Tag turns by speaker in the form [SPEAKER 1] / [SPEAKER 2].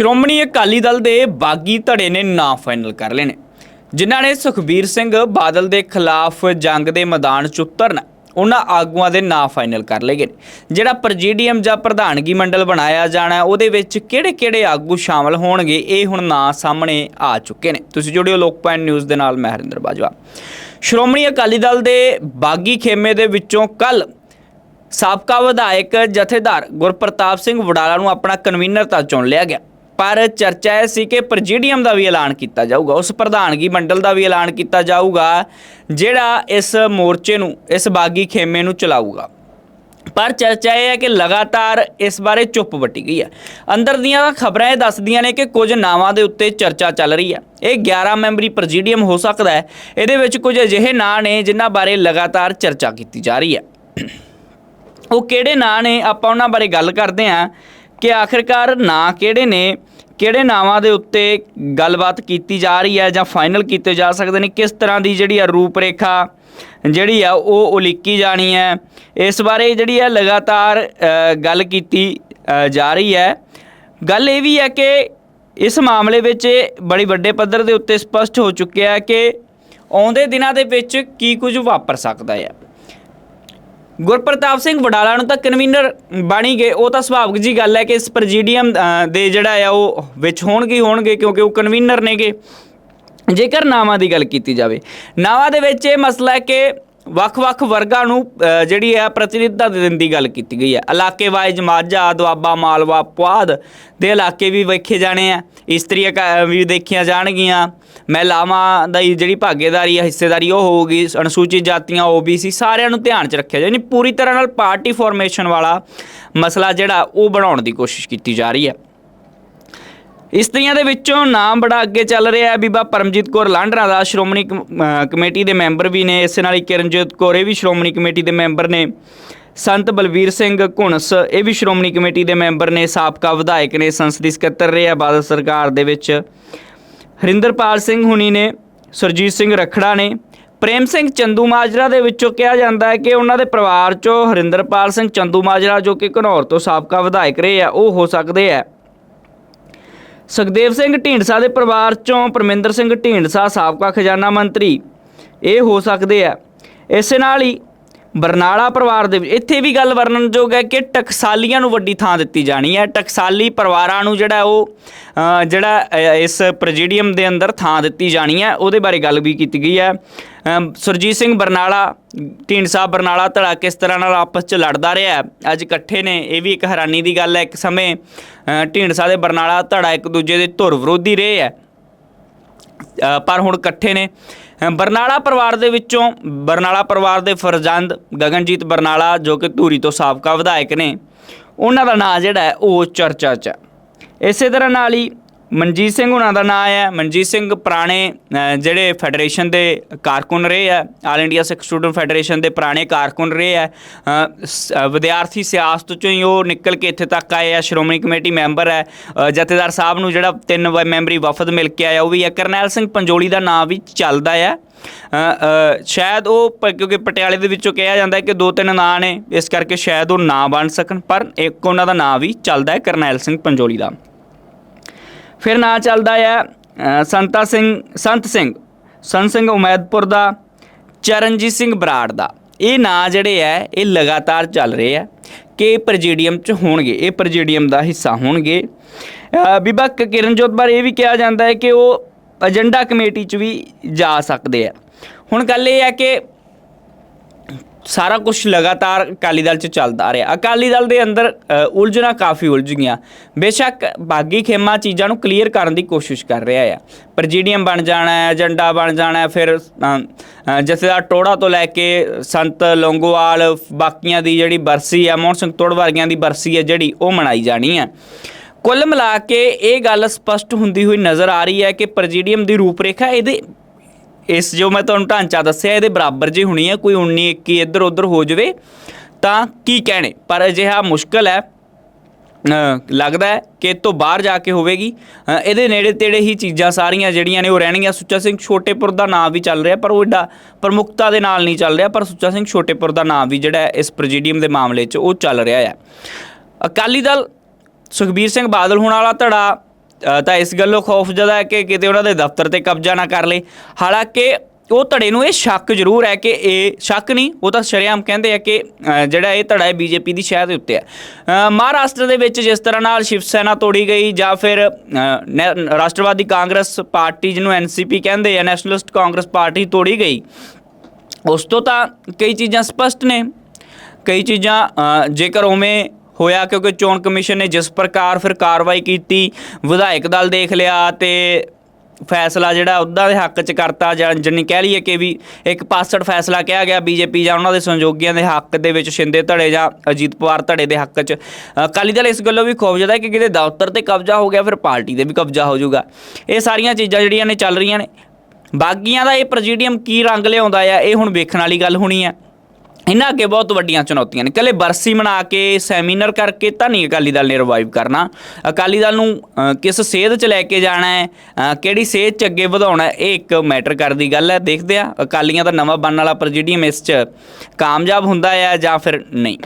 [SPEAKER 1] ਸ਼੍ਰੋਮਣੀ ਅਕਾਲੀ ਦਲ ਦੇ ਬਾਗੀ ਧੜੇ ਨੇ ਨਾਂ ਫਾਈਨਲ ਕਰ ਲਏ ਨੇ, ਜਿਨ੍ਹਾਂ ਨੇ ਸੁਖਬੀਰ ਸਿੰਘ ਬਾਦਲ ਦੇ ਖਿਲਾਫ ਜੰਗ ਦੇ ਮੈਦਾਨ 'ਚ ਉਤਰਨਾ ਉਹਨਾਂ ਆਗੂਆਂ ਦੇ ਨਾਂ ਫਾਈਨਲ ਕਰ ਲਏ ਗਏ ਨੇ, ਜਿਹੜਾ ਪ੍ਰੈਜ਼ੀਡੀਅਮ ਜਾਂ ਪ੍ਰਧਾਨਗੀ ਮੰਡਲ ਬਣਾਇਆ ਜਾਣਾ, ਉਹਦੇ ਵਿੱਚ ਕਿਹੜੇ-ਕਿਹੜੇ ਆਗੂ ਸ਼ਾਮਲ ਹੋਣਗੇ, ਇਹ ਹੁਣ ਨਾਂ ਸਾਹਮਣੇ ਆ ਚੁੱਕੇ ਨੇ। ਤੁਸੀਂ ਜੁੜਿਓ ਲੋਕ ਪੁਆਇੰਟ ਨਿਊਜ਼ ਦੇ ਨਾਲ, ਮੈਂ ਹਰਿੰਦਰ ਬਾਜਵਾ। ਸ਼੍ਰੋਮਣੀ ਅਕਾਲੀ ਦਲ ਦੇ ਬਾਗੀ ਖੇਮੇ ਦੇ ਵਿੱਚੋਂ ਕੱਲ ਸਾਬਕਾ ਵਿਧਾਇਕ ਜਥੇਦਾਰ ਗੁਰਪ੍ਰਤਾਪ ਸਿੰਘ ਵਡਾਲਾ ਨੂੰ ਆਪਣਾ ਕਨਵੀਨਰ ਤਾਂ ਚੁਣ ਲਿਆ ਗਿਆ। ਪਰ ਚਰਚਾ ਇਹ ਸੀ ਕਿ ਪ੍ਰੈਜ਼ੀਡੀਅਮ ਦਾ ਵੀ ਐਲਾਨ ਕੀਤਾ ਜਾਊਗਾ, ਉਸ ਪ੍ਰਧਾਨਗੀ ਮੰਡਲ ਦਾ ਵੀ ਐਲਾਨ ਕੀਤਾ ਜਾਊਗਾ, ਜਿਹੜਾ ਇਸ ਮੋਰਚੇ ਨੂੰ, ਇਸ ਬਾਗੀ ਖੇਮੇ ਨੂੰ ਚਲਾਊਗਾ। ਪਰ ਚਰਚਾ ਇਹ ਹੈ ਕਿ ਲਗਾਤਾਰ ਇਸ ਬਾਰੇ ਚੁੱਪ ਵੱਟੀ ਗਈ ਹੈ। ਅੰਦਰ ਦੀਆਂ ਖਬਰਾਂ ਇਹ ਦੱਸਦੀਆਂ ਨੇ ਕਿ ਕੁਝ ਨਾਵਾਂ ਦੇ ਉੱਤੇ ਚਰਚਾ ਚੱਲ ਰਹੀ ਹੈ। ਇਹ 11 ਮੈਂਬਰੀ ਪ੍ਰੈਜ਼ੀਡੀਅਮ ਹੋ ਸਕਦਾ ਹੈ। ਇਹਦੇ ਵਿੱਚ ਕੁਝ ਅਜਿਹੇ ਨਾਂ ਨੇ ਜਿਨ੍ਹਾਂ ਬਾਰੇ ਲਗਾਤਾਰ ਚਰਚਾ ਕੀਤੀ ਜਾ ਰਹੀ ਹੈ। ਉਹ ਕਿਹੜੇ ਨਾਂ ਨੇ? ਆਪਾਂ ਉਹਨਾਂ ਬਾਰੇ ਗੱਲ ਕਰਦੇ ਹਾਂ। ਕਿ ਆਖਿਰਕਾਰ ਨਾਂ ਕਿਹੜੇ ਨੇ, ਕਿਹੜੇ ਨਾਵਾਂ ਦੇ ਉੱਤੇ ਗੱਲਬਾਤ ਕੀਤੀ ਜਾ ਰਹੀ ਹੈ ਜਾਂ ਫਾਈਨਲ ਕੀਤੇ ਜਾ ਸਕਦੇ ਨੇ, ਕਿਸ ਤਰ੍ਹਾਂ ਦੀ ਜਿਹੜੀ ਆ ਰੂਪਰੇਖਾ ਜਿਹੜੀ ਆ ਉਹ ਉਲੀਕੀ ਜਾਣੀ ਹੈ। ਇਸ ਬਾਰੇ ਜਿਹੜੀ ਆ ਲਗਾਤਾਰ ਗੱਲ ਕੀਤੀ ਜਾ ਰਹੀ ਹੈ। ਗੱਲ ਇਹ ਵੀ ਹੈ ਕਿ ਇਸ ਮਾਮਲੇ ਵਿੱਚ ਇਹ ਬੜੀ ਵੱਡੇ ਪੱਧਰ ਦੇ ਉੱਤੇ ਸਪਸ਼ਟ ਹੋ ਚੁੱਕਿਆ ਹੈ ਕਿ ਆਉਂਦੇ ਦਿਨਾਂ ਦੇ ਵਿੱਚ ਕੀ ਕੁਝ ਵਾਪਰ ਸਕਦਾ ਹੈ। ਗੁਰਪ੍ਰਤਾਪ ਸਿੰਘ ਵਡਾਲਾ ਨੂੰ ਤਾਂ ਕਨਵੀਨਰ ਬਣੀ ਗਏ। ਉਹ ਤਾਂ ਸੁਭਾਵਿਕ ਜੀ ਗੱਲ ਹੈ ਕਿ ਇਸ ਪ੍ਰੈਜ਼ੀਡੀਅਮ ਦੇ ਜਿਹੜਾ ਆ ਉਹ ਵਿੱਚ ਹੋਣਗੇ ਹੋਣਗੇ ਕਿਉਂਕਿ ਉਹ ਕਨਵੀਨਰ ਨੇਗੇ। ਜੇਕਰ ਨਾਵਾਂ ਦੀ ਗੱਲ ਕੀਤੀ ਜਾਵੇ, ਨਾਵਾਂ ਦੇ ਵਿੱਚ ਇਹ ਮਸਲਾ ਹੈ ਕਿ ਵੱਖ-ਵੱਖ ਵਰਗਾਂ ਨੂੰ ਜਿਹੜੀ ਹੈ ਪ੍ਰਤੀਨਿਧਤਾ ਦੇਣ ਦੀ ਗੱਲ ਕੀਤੀ ਗਈ ਹੈ। ਇਲਾਕੇ ਵਾਈਜ਼ ਮਾਝਾ, ਦੁਆਬਾ, ਮਾਲਵਾ, ਪੁਆਧ ਦੇ ਇਲਾਕੇ ਵੀ ਵੇਖੇ ਜਾਣੇ ਆ। ਇਸਤਰੀ ਇਕਾ- ਵੀ ਦੇਖੀਆਂ ਜਾਣਗੀਆਂ। ਮਹਿਲਾਵਾਂ ਦਾ ਜਿਹੜੀ ਭਾਗੀਦਾਰੀ ਹੈ ਹਿੱਸੇਦਾਰੀ ਉਹ ਹੋਊਗੀ। ਅਨੁਸੂਚਿਤ ਜਾਤੀਆਂ ਓਬੀਸੀ ਸਾਰਿਆਂ ਨੂੰ ਧਿਆਨ 'ਚ ਰੱਖਿਆ ਜਾਏ। ਯਾਨੀ ਪੂਰੀ ਤਰ੍ਹਾਂ ਨਾਲ ਪਾਰਟੀ ਫਾਰਮੇਸ਼ਨ ਵਾਲਾ ਮਸਲਾ ਜਿਹੜਾ, ਉਹ ਬਣਾਉਣ ਦੀ ਕੋਸ਼ਿਸ਼ ਕੀਤੀ ਜਾ ਰਹੀ ਹੈ। ਇਸਤਰੀਆਂ ਦੇ ਵਿੱਚੋਂ ਨਾਮ ਬੜਾ ਅੱਗੇ ਚੱਲ ਰਿਹਾ ਹੈ। ਬੀਬਾ ਪਰਮਜੀਤ ਕੌਰ ਲਾਂਡਰਾ ਦਾ ਸ਼੍ਰੋਮਣੀ ਕਮੇਟੀ ਦੇ ਮੈਂਬਰ ਵੀ ਨੇ। ਇਸੇ ਨਾਲ ਹੀ ਕਿਰਨਜੋਤ ਕੌਰ ਇਹ ਵੀ ਸ਼੍ਰੋਮਣੀ ਕਮੇਟੀ ਦੇ ਮੈਂਬਰ ਨੇ। ਸੰਤ ਬਲਵੀਰ ਸਿੰਘ ਘੁਣਸ, ਇਹ ਵੀ ਸ਼੍ਰੋਮਣੀ ਕਮੇਟੀ ਦੇ ਮੈਂਬਰ ਨੇ। ਸਾਬਕਾ ਵਿਧਾਇਕ ਨੇ, ਸੰਸਦੀ ਸਕੱਤਰ ਰਹੇ ਆ ਬਾਦਲ ਸਰਕਾਰ ਦੇ ਵਿੱਚ। ਹਰਿੰਦਰਪਾਲ ਸਿੰਘ ਹੁਣੀ ਨੇ, ਸੁਰਜੀਤ ਸਿੰਘ ਰਖੜਾ ਨੇ। ਪ੍ਰੇਮ ਸਿੰਘ ਚੰਦੂ ਮਾਜਰਾ ਦੇ ਵਿੱਚੋਂ ਕਿਹਾ ਜਾਂਦਾ ਹੈ ਕਿ ਉਹਨਾਂ ਦੇ ਪਰਿਵਾਰ ਚੋਂ ਹਰਿੰਦਰਪਾਲ ਸਿੰਘ ਚੰਦੂ ਮਾਜਰਾ ਜੋ ਕਿ ਘਨੌਰ ਤੋਂ ਸਾਬਕਾ ਵਿਧਾਇਕ ਰਹੇ ਆ, ਉਹ ਹੋ ਸਕਦੇ ਆ। ਸੁਖਦੇਵ ਸਿੰਘ ਢੀਂਡਸਾ ਦੇ ਪਰਿਵਾਰ ਚੋਂ ਪਰਮਿੰਦਰ ਸਿੰਘ ਢੀਂਡਸਾ ਸਾਬਕਾ ਖਜ਼ਾਨਾ ਮੰਤਰੀ। ਇਹ ਹੋ ਸਕਦੇ ਆ। ਇਸੇ ਨਾਲ ਹੀ ਬਰਨਾਲਾ ਪਰਿਵਾਰ ਦੇ ਵਿੱਚ ਇੱਥੇ ਵੀ ਗੱਲ ਵਰਣਨਯੋਗ ਹੈ ਕਿ ਟਕਸਾਲੀਆਂ ਨੂੰ ਵੱਡੀ ਥਾਂ ਦਿੱਤੀ ਜਾਣੀ ਹੈ। ਟਕਸਾਲੀ ਪਰਿਵਾਰਾਂ ਨੂੰ ਜਿਹੜਾ ਉਹ ਜਿਹੜਾ ਇਸ ਪ੍ਰੈਜ਼ੀਡੀਅਮ ਦੇ ਅੰਦਰ ਥਾਂ ਦਿੱਤੀ ਜਾਣੀ ਹੈ। ਉਹਦੇ ਬਾਰੇ ਗੱਲ ਵੀ ਕੀਤੀ ਗਈ ਹੈ। ਸੁਰਜੀਤ ਸਿੰਘ ਬਰਨਾਲਾ ਢੀਂਡਸਾ ਬਰਨਾਲਾ ਧੜਾ ਕਿਸ ਤਰ੍ਹਾਂ ਨਾਲ ਆਪਸ 'ਚ ਲੜਦਾ ਰਿਹਾ ਅੱਜ ਇਕੱਠੇ ਨੇ ਇਹ ਵੀ ਇੱਕ ਹੈਰਾਨੀ ਦੀ ਗੱਲ ਹੈ ਇੱਕ ਸਮੇਂ ਅ, ਢੀਂਡਸਾ ਦੇ ਬਰਨਾਲਾ ਧੜਾ ਇੱਕ ਦੂਜੇ ਦੇ ਧੁਰ ਵਿਰੋਧੀ ਰਹੇ ਹੈ। ਪਰ ਹੁਣ ਇਕੱਠੇ ਨੇ। ਬਰਨਾਲਾ ਪਰਿਵਾਰ ਦੇ ਵਿੱਚੋਂ, ਬਰਨਾਲਾ ਪਰਿਵਾਰ ਦੇ ਫਰਜ਼ੰਦ ਗਗਨਜੀਤ ਬਰਨਾਲਾ, ਜੋ ਕਿ ਧੂਰੀ ਤੋਂ ਸਾਬਕਾ ਵਿਧਾਇਕ ਨੇ, ਉਹਨਾਂ ਦਾ ਨਾਂ ਜਿਹੜਾ ਹੈ, ਉਹ ਚਰਚਾ 'ਚ ਹੈ। ਇਸੇ ਤਰ੍ਹਾਂ ਨਾਲ ਹੀ ਮਨਜੀਤ ਸਿੰਘ ਉਹਨਾਂ ਦਾ ਨਾਂ ਹੈ। ਮਨਜੀਤ ਸਿੰਘ ਪੁਰਾਣੇ ਜਿਹੜੇ ਫੈਡਰੇਸ਼ਨ ਦੇ ਕਾਰਕੁਨ ਰਹੇ ਆ। All India Sikh student federation ਦੇ ਪੁਰਾਣੇ ਕਾਰਕੁਨ ਰਹੇ ਆ। ਸ- ਵਿਦਿਆਰਥੀ ਸਿਆਸਤ ਚੋਂ ਹੀ ਉਹ ਨਿਕਲ ਕੇ ਇੱਥੇ ਤੱਕ ਆਏ ਆ। ਸ਼੍ਰੋਮਣੀ ਕਮੇਟੀ ਮੈਂਬਰ ਹੈ। ਜਥੇਦਾਰ ਸਾਹਿਬ ਨੂੰ ਜਿਹੜਾ ਤਿੰਨ ਵ- ਮੈਂਬਰੀ ਵਫਦ ਮਿਲ ਕੇ ਆਇਆ, ਉਹ ਵੀ ਹੈ। ਕਰਨੈਲ ਸਿੰਘ ਪੰਜੋਲੀ ਦਾ ਨਾਂ ਵੀ ਚੱਲਦਾ ਹੈ ਸ਼ਾਇਦ ਉਹ ਪ- ਕਿਉਂਕਿ ਪਟਿਆਲੇ ਦੇ ਵਿੱਚੋਂ ਕਿਹਾ ਜਾਂਦਾ ਕਿ ਦੋ ਤਿੰਨ ਨਾਂ ਨੇ। ਇਸ ਕਰਕੇ ਸ਼ਾਇਦ ਉਹ ਨਾ ਬਣ ਸਕਣ, ਪਰ ਇੱਕ ਉਹਨਾਂ ਦਾ ਨਾਂ ਵੀ ਚੱਲਦਾ ਹੈ, ਕਰਨੈਲ ਸਿੰਘ ਪੰਜੋਲੀ ਦਾ। ਫਿਰ ਨਾਂ ਚੱਲਦਾ ਹੈ ਸੰਤਾ ਸਿੰਘ ਸੰਤ ਸਿੰਘ ਸੰਤ ਸਿੰਘ ਉਮੈਦਪੁਰ ਦਾ ਚਰਨਜੀਤ ਸਿੰਘ ਬਰਾੜ ਦਾ। ਇਹ ਨਾਂ ਜਿਹੜੇ ਹੈ ਇਹ ਲਗਾਤਾਰ ਚੱਲ ਰਹੇ ਆ ਕਿ ਪ੍ਰੈਜ਼ੀਡੀਅਮ ਚ ਹੋਣਗੇ ਇਹ ਪ੍ਰੈਜ਼ੀਡੀਅਮ ਦਾ ਹਿੱਸਾ ਹੋਣਗੇ। ਅ, ਕਿਰਨਜੋਤ ਬਾਰੇ ਇਹ ਵੀ ਕਿਹਾ ਜਾਂਦਾ ਹੈ ਕਿ ਉਹ ਏਜੰਡਾ ਕਮੇਟੀ ਚ ਵੀ ਜਾ ਸਕਦੇ ਆ ਹੁਣ ਗੱਲ ਇਹ ਹੈ ਕਿ ਸਾਰਾ ਕੁਝ ਲਗਾਤਾਰ ਅਕਾਲੀ ਦਲ ਚ ਚੱਲਦਾ ਆ ਰਿਹਾ। ਅਕਾਲੀ ਦਲ ਦੇ ਅੰਦਰ ਉਲਝਣਾ ਕਾਫੀ ਉਲਝ ਗਈਆਂ ਬੇਸ਼ੱਕ ਬਾਗੀ ਖੇਮਾ ਚੀਜ਼ਾਂ ਨੂੰ ਕਲੀਅਰ ਕਰਨ ਦੀ ਕੋਸ਼ਿਸ਼ ਕਰ ਰਿਹਾ ਆ। ਪ੍ਰੈਜ਼ੀਡੀਅਮ ਬਣ ਜਾਣਾ ਹੈ, ਏਜੰਡਾ ਬਣ ਜਾਣਾ ਹੈ, ਫਿਰ ਜਥੇਦਾਰ ਟੋੜਾ ਤੋਂ ਲੈ ਕੇ ਸੰਤ ਲੌਂਗੋਵਾਲ, ਬਾਕੀਆਂ ਦੀ ਜਿਹੜੀ ਬਰਸੀ ਆ, ਮੋਹਨ ਸਿੰਘ ਤੋੜ ਵਰਗਿਆਂ ਦੀ ਬਰਸੀ ਹੈ ਜਿਹੜੀ ਉਹ ਮਨਾਈ ਜਾਣੀ ਹੈ ਕੁੱਲ ਮਿਲਾ ਕੇ ਇਹ ਗੱਲ ਸਪਸ਼ਟ ਹੁੰਦੀ ਹੋਈ ਨਜ਼ਰ ਆ ਰਹੀ ਹੈ ਕਿ ਪ੍ਰੈਜ਼ੀਡੀਅਮ ਦੀ ਰੂਪਰੇਖਾ ਇਹਦੇ ਇਸ ਜੋ ਮੈਂ ਤੁਹਾਨੂੰ ਢਾਂਚਾ ਦੱਸਿਆ, ਇਹਦੇ ਬਰਾਬਰ ਜੀ ਹੋਣੀ ਹੈ ਕੋਈ 19 21 ਇੱਧਰ ਉੱਧਰ ਹੋ ਜਾਵੇ, ਤਾਂ ਕੀ ਕਹਿਣੇ? ਪਰ ਅਜਿਹਾ ਮੁਸ਼ਕਲ ਹੈ। ਲੱਗਦਾ ਹੈ ਕਿ ਇਹ ਤੋਂ ਬਾਹਰ ਜਾ ਕੇ ਹੋਵੇਗੀ। ਇਹਦੇ ਨੇੜੇ ਤੇੜੇ ਹੀ ਚੀਜ਼ਾਂ ਸਾਰੀਆਂ ਜਿਹੜੀਆਂ ਨੇ, ਉਹ ਰਹਿਣਗੀਆਂ। ਸੁੱਚਾ ਸਿੰਘ ਛੋਟੇਪੁਰ ਦਾ ਨਾਮ ਵੀ ਚੱਲ ਰਿਹਾ, ਪਰ ਉਹ ਏਡਾ ਪ੍ਰਮੁਖਤਾ ਦੇ ਨਾਲ ਨਹੀਂ ਚੱਲ ਰਿਹਾ, ਪਰ ਸੁੱਚਾ ਸਿੰਘ ਛੋਟੇਪੁਰ ਦਾ ਨਾਮ ਵੀ ਜਿਹੜਾ ਇਸ ਪ੍ਰੈਜ਼ੀਡੀਅਮ ਦੇ ਮਾਮਲੇ 'ਚ ਉਹ ਚੱਲ ਰਿਹਾ ਹੈ ਅਕਾਲੀ ਦਲ ਸੁਖਬੀਰ ਸਿੰਘ ਬਾਦਲ ਹੋਣ ਵਾਲਾ ਧੜਾ ਤਾਂ ਇਸ ਗੱਲੋਂ ਖੌਫਜ਼ਦਾ ਹੈ ਕਿ ਕਿਤੇ ਉਹਨਾਂ ਦੇ ਦਫ਼ਤਰ ਤੇ ਕਬਜ਼ਾ ਨਾ ਕਰ ਲੇ ਹਾਲਾਂਕਿ ਉਹ ਧੜੇ ਨੂੰ ਇਹ ਸ਼ੱਕ ਜ਼ਰੂਰ ਹੈ ਕਿ ਇਹ ਸ਼ੱਕ ਨਹੀਂ, ਉਹ ਤਾਂ ਸ਼ਰੇਆਮ ਕਹਿੰਦੇ ਆ ਕਿ ਜਿਹੜਾ ਇਹ ਧੜਾ ਹੈ ਬੀਜੇਪੀ ਦੀ ਸ਼ਾਇਦ ਉੱਤੇ ਹੈ। ਮਹਾਰਾਸ਼ਟਰ ਦੇ ਵਿੱਚ ਜਿਸ ਤਰ੍ਹਾਂ ਨਾਲ ਸ਼ਿਵ ਸੈਨਾ ਤੋੜੀ ਗਈ ਜਾਂ ਫਿਰ ਨੈ- ਰਾਸ਼ਟਰਵਾਦੀ ਕਾਂਗਰਸ ਪਾਰਟੀ ਜਿਹਨੂੰ ਐਨਸੀਪੀ ਕਹਿੰਦੇ ਆ, ਨੈਸ਼ਨਲਿਸਟ ਕਾਂਗਰਸ ਪਾਰਟੀ ਤੋੜੀ ਗਈ। ਉਸ ਤੋਂ ਤਾਂ ਕਈ ਚੀਜ਼ਾਂ ਸਪਸ਼ਟ ਨੇ। ਕਈ ਚੀਜ਼ਾਂ ਜੇਕਰ ਉਵੇਂ ਹੋਇਆ ਕਿਉਂਕਿ ਚੋਣ ਕਮਿਸ਼ਨ ਨੇ ਜਿਸ ਪ੍ਰਕਾਰ ਫਿਰ ਕਾਰਵਾਈ ਕੀਤੀ, ਵਿਧਾਇਕ ਦਲ ਦੇਖ ਲਿਆ ਤੇ ਫੈਸਲਾ ਜਿਹੜਾ ਉਹਨਾਂ ਦੇ ਹੱਕ 'ਚ ਕਰਤਾ ਜਾਂ ਜਿੰਨੀ ਕਹਿ ਲਈਏ ਕਿ ਵੀ ਇੱਕ ਪਾਸੜ ਫੈਸਲਾ ਕਿਹਾ ਗਿਆ ਬੀਜੇਪੀ ਜਾਂ ਉਹਨਾਂ ਦੇ ਸਹਿਯੋਗੀਆਂ ਦੇ ਹੱਕ ਦੇ ਵਿੱਚ ਸ਼ਿੰਦੇ ਧੜੇ ਜਾਂ ਅਜੀਤ ਪਵਾਰ ਧੜੇ ਦੇ ਹੱਕ 'ਚ। ਅਕਾਲੀ ਦਲ ਇਸ ਗੱਲੋਂ ਵੀ ਖੋਫ ਹੈ ਕਿ ਕਿਤੇ ਦਫ਼ਤਰ ਤੇ ਕਬਜ਼ਾ ਹੋ ਗਿਆ, ਫਿਰ ਪਾਰਟੀ ਤੇ ਵੀ ਕਬਜ਼ਾ ਹੋ ਜਾਊਗਾ। ਇਹ ਸਾਰੀਆਂ ਚੀਜ਼ਾਂ ਜਿਹੜੀਆਂ ਨੇ ਚੱਲ ਰਹੀਆਂ ਨੇ। ਬਾਗੀਆਂ ਦਾ ਇਹ ਪ੍ਰੈਜ਼ੀਡੀਅਮ ਕੀ ਰੰਗ ਲਿਆਉਂਦਾ ਆ, ਇਹ ਹੁਣ ਵੇਖਣ ਵਾਲੀ ਗੱਲ ਹੋਣੀ ਆ। ਇਹਨਾਂ ਅੱਗੇ ਬਹੁਤ ਵੱਡੀਆਂ ਚੁਣੌਤੀਆਂ ਨੇ। ਕੱਲੇ ਬਰਸੀ ਮਨਾ ਕੇ ਸੈਮੀਨਾਰ ਕਰਕੇ ਤਾਂ ਨਹੀਂ ਅਕਾਲੀ ਦਲ ਨੇ ਰਿਵਾਈਵ ਕਰਨਾ। ਅਕਾਲੀ ਦਲ ਨੂੰ ਕਿਸ ਸੇਧ 'ਚ ਲੈ ਕੇ ਜਾਣਾ ਹੈ ਕਿਹੜੀ ਸੇਧ 'ਚ ਅੱਗੇ ਵਧਾਉਣਾ ਇਹ ਇੱਕ ਮੈਟਰ ਕਰਦੀ ਗੱਲ ਹੈ। ਦੇਖਦੇ ਆ ਅਕਾਲੀਆਂ ਦਾ ਨਵਾਂ ਬਣਨ ਵਾਲਾ ਪ੍ਰੈਜ਼ੀਡੀਅਮ ਇਸ 'ਚ ਕਾਮਯਾਬ ਹੁੰਦਾ ਹੈ ਜਾਂ ਫਿਰ ਨਹੀਂ।